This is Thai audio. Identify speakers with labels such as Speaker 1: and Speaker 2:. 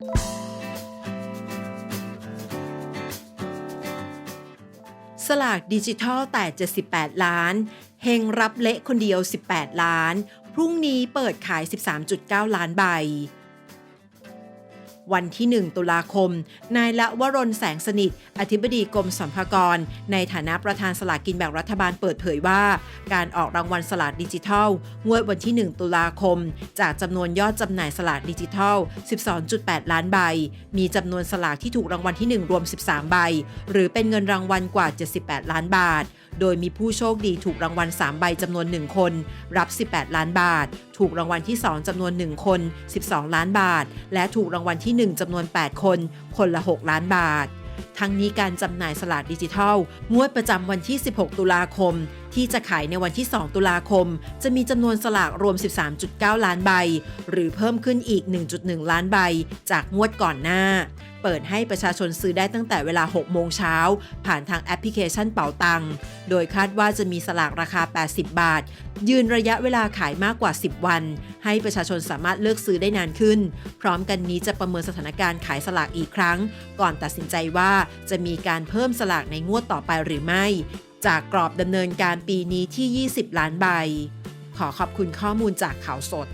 Speaker 1: สลากดิจิทัลแต่ 78 ล้าน เฮงรับเละคนเดียว 18 ล้าน พรุ่งนี้เปิดขาย 13.9 ล้านใบ วันที่ 1 ตุลาคม นายละวรนแสงสนิท อธิบดีกรมสรรพากร ในฐานะประธานสลากกินแบ่งรัฐบาลเปิดเผยว่า การออกรางวัลสลากดิจิทัล งวดวันที่ 1 ตุลาคม จากจำนวนยอดจำหน่ายสลากดิจิทัล 12.8 ล้านใบ มีจำนวนสลากที่ถูกรางวัลที่ 1 รวม 13 ใบ หรือเป็นเงินรางวัลกว่า 78 ล้านบาท โดยมีผู้โชคดีถูกรางวัล 3 ใบจำนวน 1 คน รับ 18 ล้านบาท ถูกรางวัลที่ 2จำนวน 1 คน 12 ล้านบาท และถูกรางวัลที่ 1จำนวน 8 คน คนละ 6 ล้านบาท ทั้งนี้การจำหน่ายสลากดิจิทัล งวดประจำวันที่ 16 ตุลาคม ที่จะขายในวันที่ 2 ตุลาคม จะมีจำนวนสลากรวม 13.9 ล้านใบ หรือเพิ่มขึ้นอีก 1.1 ล้านใบ จากงวดก่อนหน้า เปิดให้ประชาชนซื้อได้ตั้งแต่เวลา 6 โมงเช้า ผ่านทางแอปพลิเคชันเป๋าตัง โดยคาดว่าจะมีสลากราคา 80 บาท ยืนระยะเวลาขายมากกว่า 10 วัน ให้ประชาชนสามารถเลือกซื้อได้นานขึ้น พร้อมกันนี้จะประเมินสถานการณ์ขายสลากอีกครั้ง ก่อนตัดสินใจว่าจะมีการเพิ่มสลากในงวดต่อไปหรือไม่ จากกรอบดำเนินการปีนี้ที่ 20 ล้านใบ ขอขอบคุณข้อมูลจากข่าวสด